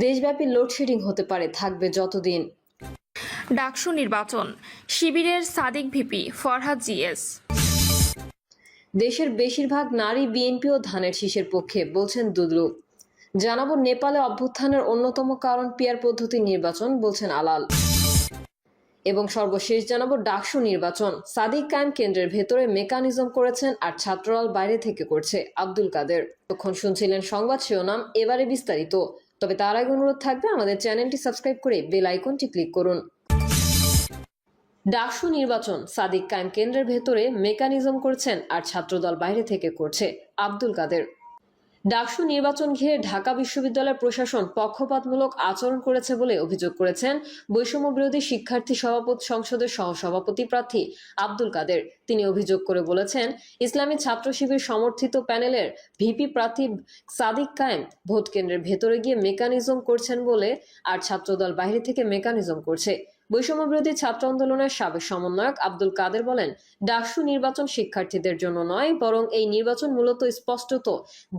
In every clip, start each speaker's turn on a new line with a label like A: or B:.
A: দেশব্যাপী লোডশেডিং হতে পারে থাকবে যতদিন।
B: ডাকসু নির্বাচন শিবিরের সাদিক ভিপি ফরহাদ জিএস।
A: দেশের বেশিরভাগ নারী বিএনপি ও ধানের শীষের পক্ষে বলছেন দুদলু জানাব নেপালে অভ্যুত্থানের অন্যতম কারণ পিয়ার পদ্ধতি নির্বাচন বলছেন আলাল। এবং সর্বশেষ জানাব ডাকসু নির্বাচন সাদিক কায়েম কেন্দ্রের ভেতরে মেকানিজম করেছেন আর ছাত্ররাল বাইরে থেকে করছে আব্দুল কাদের। তখন শুনছিলেন সংবাদ শিরোনাম এবারে বিস্তারিত। তবে তার আগে অনুরোধ থাকবে আমাদের চ্যানেলটি সাবস্ক্রাইব করে বেল আইকনটি ক্লিক করুন। ডাকসু নির্বাচন সাদিক কায়েম কেন্দ্রের ভেতরে মেকানিজম করছেন আর ছাত্রদল বাইরে থেকে করছে আব্দুল কাদের। ডাকসু নির্বাচন ঘিরে ঢাকা বিশ্ববিদ্যালয় প্রশাসন পক্ষপাতমূলক আচরণ করেছে বলে অভিযোগ করেছেন বৈষম্য বিরোধী শিক্ষার্থী সভাপতি সংসদের সহসভাপতি প্রার্থী আব্দুল কাদের। তিনি অভিযোগ করে বলেছেন, ইসলামী ছাত্র শিবির সমর্থিত প্যানেলের ভিপি প্রার্থী সাদিক কায়েম ভোট কেন্দ্রের ভেতরে গিয়ে মেকানিজম করছেন বলে, আর ছাত্রদল বাইরে থেকে মেকানিজম করছে। বৈষম্য বিরোধী ছাত্র আন্দোলনের সাবেক সমন্বয়ক আব্দুল কাদের বলেন, ডাকসু নির্বাচন শিক্ষার্থীদের জন্য নয়, বরং এই নির্বাচন মূলত স্পষ্টত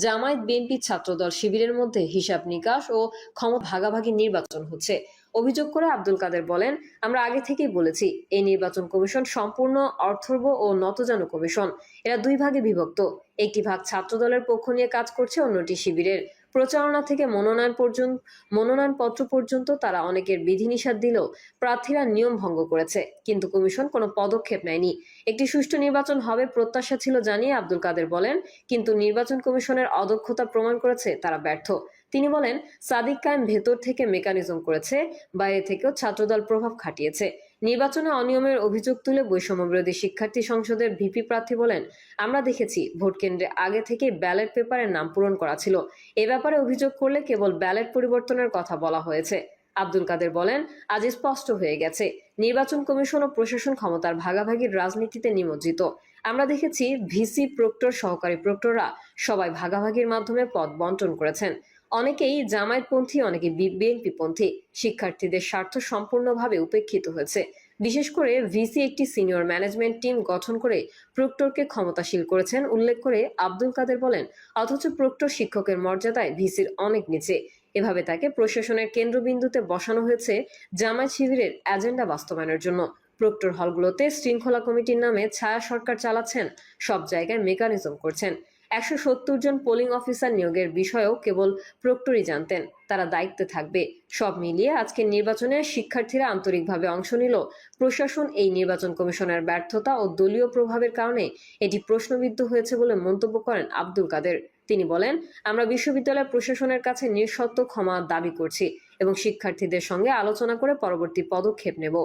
A: জামায়াত বিএনপি ছাত্রদল শিবিরের মধ্যে হিসাব নিকাশ ও ক্ষমতা ভাগাভাগি নির্বাচন হচ্ছে। অভিযোগ করে আব্দুল কাদের বলেন, আমরা আগে থেকেই বলেছি, এই নির্বাচন কমিশন সম্পূর্ণ অর্থর্ব ও নতজানু কমিশন। এরা দুই ভাগে বিভক্ত। একটি ভাগ ছাত্রদলের পক্ষ নিয়ে কাজ করছে, অন্যটি শিবিরের। প্রচারণা থেকে মনোনয়ন পর্যন্ত মনোনয়নপত্র পর্যন্ত তারা অনেকের বিধিনিষেধ দিলেও প্রার্থীরা নিয়ম ভঙ্গ করেছে। কিন্তু কমিশন কোনো পদক্ষেপ নেয়নি। একটি সুষ্ঠু নির্বাচন হবে প্রত্যাশা ছিল জানিয়ে আব্দুল কাদের বলেন, কিন্তু নির্বাচন কমিশনের অদক্ষতা প্রমাণ করেছে তারা ব্যর্থ। তিনি বলেন, সাদিক কায়েম ভেতর থেকে মেকানিজম করেছে, বাইরে থেকেও ছাত্রদল প্রভাব খাটিয়েছে। নির্বাচনে অনিয়মের অভিযোগ তুলে বৈষম্য বিরোধী শিক্ষার্থী সংসদের ভিপি প্রার্থী বলেন, আমরা দেখেছি ভোট কেন্দ্রে আগে থেকে ব্যালট পেপারের নাম পূরণ করা ছিল। এ ব্যাপারে অভিযোগ করলে কেবল ব্যালট পরিবর্তনের কথা বলা হয়েছে। আব্দুল কাদের বলেন, আজ স্পষ্ট হয়ে গেছে। নির্বাচন কমিশন ও প্রশাসন ক্ষমতার ভাগাভাগির রাজনীতিতে নিমজ্জিত। আমরা দেখেছি ভিসি প্রক্টর, সহকারী প্রক্টররা সবাই ভাগাভাগির মাধ্যমে পদ বন্টন করেছেন। অনেকেই জামায়াতপন্থী, অনেকে বিএনপি পন্থী শিক্ষার্থীদের স্বার্থ সম্পূর্ণভাবে উপেক্ষিত হয়েছে। বিশেষ করে ভিসি একটি সিনিয়র ম্যানেজমেন্ট টিম গঠন করে প্রক্টরকে ক্ষমতাশীল করেছেন। উল্লেখ করে আব্দুল কাদের বলেন, অথচ প্রক্টর শিক্ষকের মর্যাদায় ভিসির অনেক নিচে। এভাবে তাকে প্রশাসনের কেন্দ্রবিন্দুতে বসানো হয়েছে জামায়াত শিবিরের এজেন্ডা বাস্তবায়নের জন্য। প্রক্টর হলগুলোতে শৃঙ্খলা কমিটির নামে ছায়া সরকার চালাচ্ছেন, সব জায়গায় মেকানিজম করছেন। একশো সত্তর জন পোলিং অফিসার নিয়োগের বিষয়েও কেবল প্রক্টরই জানতেন। তারা দায়িত্বে থাকবে। সব মিলিয়ে আজকের নির্বাচনে শিক্ষার্থীরা আন্তরিকভাবে অংশ নিল। প্রশাসন, এই নির্বাচন কমিশনের ব্যর্থতা ও দলীয় প্রভাবের কারণে এটি প্রশ্নবিদ্ধ হয়েছে বলে মন্তব্য করেন আব্দুল কাদের। তিনি বলেন, আমরা বিশ্ববিদ্যালয় প্রশাসনের কাছে নিঃশর্ত ক্ষমা দাবি করছি এবং শিক্ষার্থীদের সঙ্গে আলোচনা করে পরবর্তী পদক্ষেপ নেব।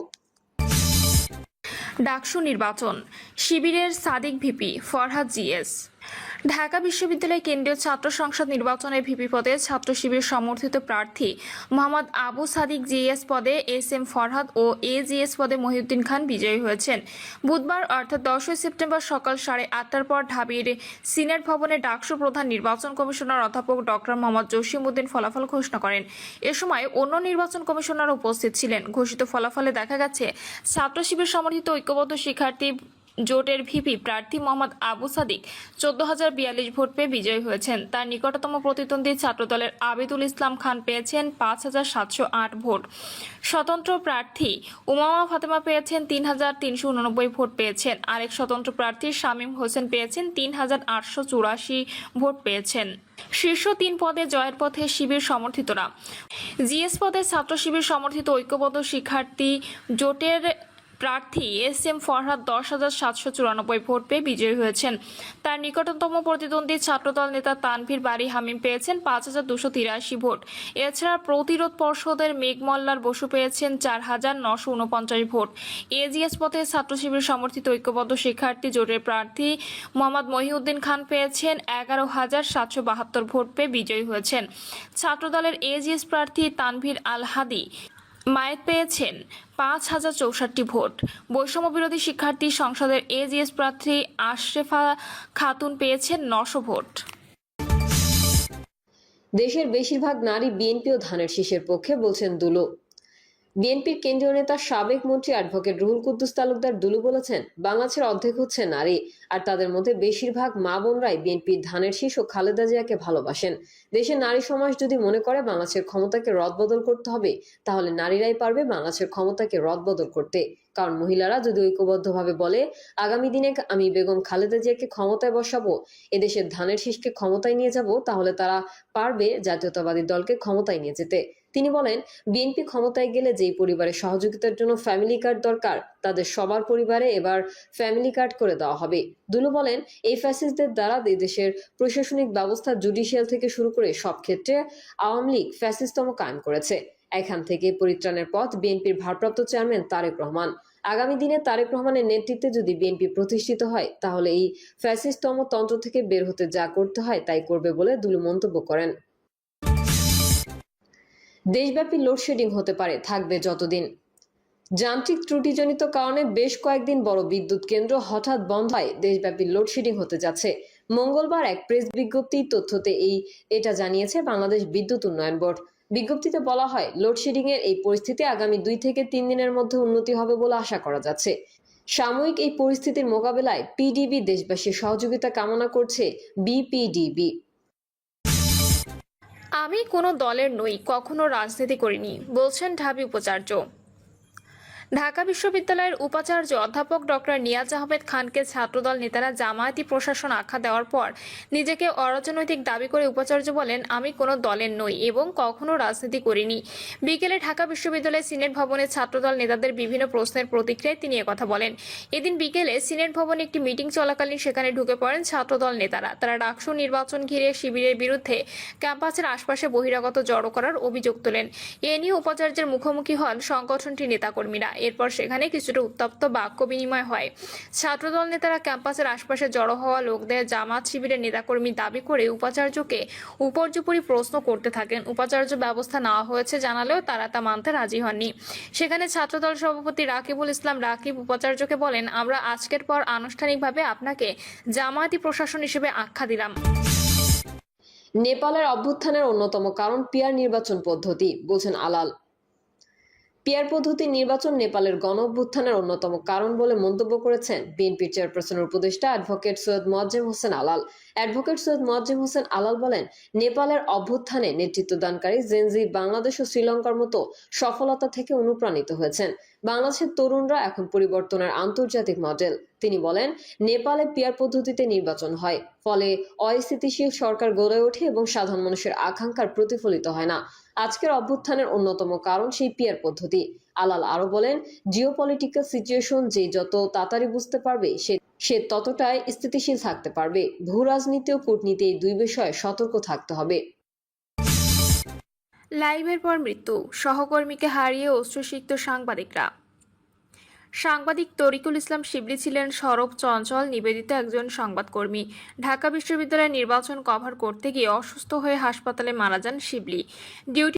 B: ডাকসু নির্বাচন। শিবিরের সাদিক ভিপি ফরহাদ জিএস। ঢাকা বিশ্ববিদ্যালয় কেন্দ্রীয় ছাত্র সংসদ নির্বাচনের ভিপি পদে ছাত্র শিবির সমর্থিত প্রার্থী মোহাম্মদ আবু সাদিক জিএস পদে এস এম ফরহাদ ও এ জিএস পদে মহিউদ্দিন খান বিজয়ী হয়েছেন। বুধবার অর্থাৎ দশই সেপ্টেম্বর সকাল সাড়ে আটটার পর ঢাবির সিনেট ভবনে ডাকসু প্রধান নির্বাচন কমিশনার অধ্যাপক ডক্টর মোহাম্মদ জসিম উদ্দিন ফলাফল ঘোষণা করেন। এ সময় অন্য নির্বাচন কমিশনার উপস্থিত ছিলেন। ঘোষিত ফলাফলে দেখা গেছে, ছাত্র শিবির সমর্থিত ঐক্যবদ্ধ শিক্ষার্থী জোটের ভিপি প্রার্থী মোহাম্মদ আবু সাদিক চোদ্দ হাজার বিয়াল্লিশ ভোট পেয়ে বিজয়ী হয়েছেন। তার নিকটতম প্রতিদ্বন্দ্বী ছাত্রদলের আবিদুল ইসলাম খান পেয়েছেন পাঁচ হাজার সাতশো আট ভোট। স্বতন্ত্র প্রার্থী উমামা ফাতেমা পেয়েছেন তিন হাজার তিনশো উননব্বই ভোট পেয়েছেন। আরেক স্বতন্ত্র প্রার্থী শামীম হোসেন পেয়েছেন তিন হাজার আটশো চুরাশি ভোট পেয়েছেন। শীর্ষ তিন পদে জয়ের পথে শিবির সমর্থিতরা। জিএস পদে ছাত্র শিবির সমর্থিত ঐক্যবদ্ধ শিক্ষার্থী জোটের প্রার্থী এস এম ফরহাদ দশ হাজার সাতশো চুরানব্বই ভোট পেয়ে বিজয়ী হয়েছেন। তার নিকটতম প্রতিদ্বন্দ্বী ছাত্রদল নেতা তানভীর বাড়ি হামিম পেয়েছেন পাঁচ হাজার দুশো তিরাশি ভোট। এছাড়া প্রতিরোধ পর্ষদের মেঘমল্লার বসু পেয়েছেন চার হাজার নশো উনপঞ্চাশ ভোট। এজিএস পথে ছাত্র শিবির সমর্থিত ঐক্যবদ্ধ শিক্ষার্থী জোটের প্রার্থী মোহাম্মদ মহিউদ্দিন খান পেয়েছেন এগারো হাজার সাতশো বাহাত্তর ভোট পেয়ে বিজয়ী হয়েছেন। ছাত্রদলের এজিএস প্রার্থী তানভীর আল হাদি মায়ের পেয়েছেন পাঁচ হাজার চৌষট্টি ভোট। বৈষম্য বিরোধী শিক্ষার্থী সংসদের এজিএস প্রার্থী আশরেফা খাতুন পেয়েছেন নশো ভোট।
A: দেশের বেশিরভাগ নারী বিএনপি ও ধানের শীষের পক্ষে বলছেন দুলো। বিএনপির কেন্দ্রীয় নেতা সাবেক মন্ত্রী অ্যাডভোকেট রুহুল কুদ্দুস তালুকদার দুলু বলেছেন, বাংলাদেশের অর্ধেক হচ্ছে নারী, আর তাদের মধ্যে বেশিরভাগ মা বোনরাই বিএনপির ধানের শীষ ও খালেদা জিয়াকে ভালোবাসেন। দেশের নারী সমাজ যদি মনে করে বাংলাদেশের ক্ষমতাকে রদবদল করতে হবে, তাহলে নারীরাই পারবে বাংলাদেশের ক্ষমতাকে রদবদল করতে। কারণ মহিলারা যদি ঐক্যবদ্ধভাবে বলে, আগামী দিনে আমি বেগম খালেদা জিয়াকে ক্ষমতায় বসাবো, এদেশের ধানের শীষকে ক্ষমতায় নিয়ে যাব, তাহলে তারা পারবে জাতীয়তাবাদী দলকে ক্ষমতায় নিয়ে যেতে। তিনি বলেন, বিএনপি ক্ষমতায় গেলে যেই পরিবারের সহযোগিতার জন্য ফ্যামিলি কার্ড দরকার, তাদের সবার পরিবারে এবার ফ্যামিলি কার্ড করে দেওয়া হবে। দুলু বলেন, এই ফ্যাসিস্টদের দ্বারা দেশের প্রশাসনিক ব্যবস্থা জুডিশিয়াল থেকে শুরু করে সব ক্ষেত্রে আওয়ামী লীগ ফ্যাসিস্টম কায়েম করেছে। এখান থেকে পরিত্রাণের পথ বিএনপির ভারপ্রাপ্ত চেয়ারম্যান তারেক রহমান। আগামী দিনে তারেক রহমানের নেতৃত্বে যদি বিএনপি প্রতিষ্ঠিত হয়, তাহলে এই ফ্যাসিস্টতম তন্ত্র থেকে বের হতে যা করতে হয় তাই করবে বলে দুলু মন্তব্য করেন। দেশব্যাপী লোডশেডিং হতে পারে, থাকবে যতদিন। যান্ত্রিক ত্রুটিজনিত কারণে বেশ কয়েকদিন বড় বিদ্যুৎ কেন্দ্র হঠাৎ বন্ধ হয় দেশব্যাপী লোডশেডিং হতে যাচ্ছে। মঙ্গলবার এক প্রেস বিজ্ঞপ্তি তথ্যতে এই, এটা জানিয়েছে বাংলাদেশ বিদ্যুৎ উন্নয়ন বোর্ড। বিজ্ঞপ্তিতে বলা হয় লোডশেডিং এর এই পরিস্থিতি আগামী দুই থেকে তিন দিনের মধ্যে উন্নতি হবে বলে আশা করা যাচ্ছে। সাময়িক এই পরিস্থিতির মোকাবেলায় পিডিবি দেশবাসীর সহযোগিতা কামনা করছে বিপিডিবি।
B: আমি কোনো দলের নই কখনো রাজনীতি করিনি বলছেন ঢাবি উপাচার্য। ঢাকা বিশ্ববিদ্যালয়ের উপাচার্য অধ্যাপক ডক্টর নিয়াজ আহমেদ খানকে ছাত্রদল নেতারা জামায়াতি প্রশাসন আখ্যা দেওয়ার পর নিজেকে অরাজনৈতিক দাবি করে উপাচার্য বলেন, আমি কোনো দলের নই এবং কখনো রাজনীতি করিনি। বিকেলে ঢাকা বিশ্ববিদ্যালয়ের সিনেট ভবনে ছাত্রদল নেতাদের বিভিন্ন প্রশ্নের প্রতিক্রিয়ায় তিনি কথা বলেন। এদিন বিকেলে সিনেট ভবনে একটি মিটিং চলাকালীন সেখানে ঢুকে পড়েন ছাত্রদল নেতারা। তারা ডাকসু নির্বাচন ঘিরে শিবিরের বিরুদ্ধে ক্যাম্পাসের আশপাশে বহিরাগত জড়ো করার অভিযোগ তোলেন। এ নিয়ে উপাচার্যের মুখোমুখি হন সংগঠনটির নেতাকর্মীরা। এরপর সেখানে কিছুটা উত্তপ্ত বাক্য বিনিময় হয়। ছাত্রদল নেতারা ক্যাম্পাসের আশপাশে জড়ো হওয়া লোকদের জামাত শিবিরের নেতাকর্মী দাবি করে উপাচার্যকে উপর্যুপরি প্রশ্ন করতে থাকেন। উপাচার্য ব্যবস্থা নেওয়া হয়েছে জানালেও তারা তা মানতে রাজি হননি। সেখানে ছাত্রদল সভাপতি রাকিবুল ইসলাম রাকিব উপাচার্যকে বলেন, আমরা আজকের পর আনুষ্ঠানিকভাবে আপনাকে জামায়াতি প্রশাসন হিসেবে আখ্যা দিলাম।
A: নেপালের অভ্যুত্থানের অন্যতম কারণ পিয়ার নির্বাচন পদ্ধতি, বলছেন আলাল। পিয়ার পদ্ধতি নির্বাচন নেপালের গণ অভ্যুত্থানের অন্যতম কারণ বলে মন্তব্য করেছেন বিএনপি চেয়ারপারসনের উপদেষ্টা অ্যাডভোকেট সৈয়দ মোয়াজ্জেম হোসেন আলাল। অ্যাডভোকেট সৈয়দ মোয়াজ্জেম হোসেন আলাল বলেন, নেপালের অভ্যুত্থানে নেতৃত্বদানকারী জেনজি বাংলাদেশ ও শ্রীলঙ্কার মতো সফলতা থেকে অনুপ্রাণিত হয়েছেন। বাংলাদেশের তরুণরা এখন পরিবর্তনের আন্তর্জাতিক মডেল। তিনি বলেন, নেপালে পিয়ার পদ্ধতিতে নির্বাচন হয়, ফলে অস্থিতিশীল সরকার গড়ে ওঠে এবং সাধারণ মানুষের আকাঙ্ক্ষার প্রতিফলিত হয় না। আজকের অভ্যুত্থানের অন্যতম কারণ সেই পিয়ার পদ্ধতি। আলাল আরও বলেন জিও পলিটিক্যাল সিচুয়েশন যে যত তাড়াতাড়ি বুঝতে পারবে, সে সে ততটাই স্থিতিশীল থাকতে পারবে। ভূ রাজনীতি ও কূটনীতি এই দুই বিষয়ে সতর্ক থাকতে হবে।
B: লাইভের পর মৃত্যু, সহকর্মীকে হারিয়ে অশ্রুসিক্ত সাংবাদিকরা। সাংবাদিক তরিকুল ইসলাম শিবলি ছিলেন সরব চঞ্চল, নিবেদিত একজন সংবাদকর্মী। ঢাকা বিশ্ববিদ্যালয়ের নির্বাচন কভার করতে গিয়ে অসুস্থ হয়ে হাসপাতালে মারা যান শিবলি। ডিউটি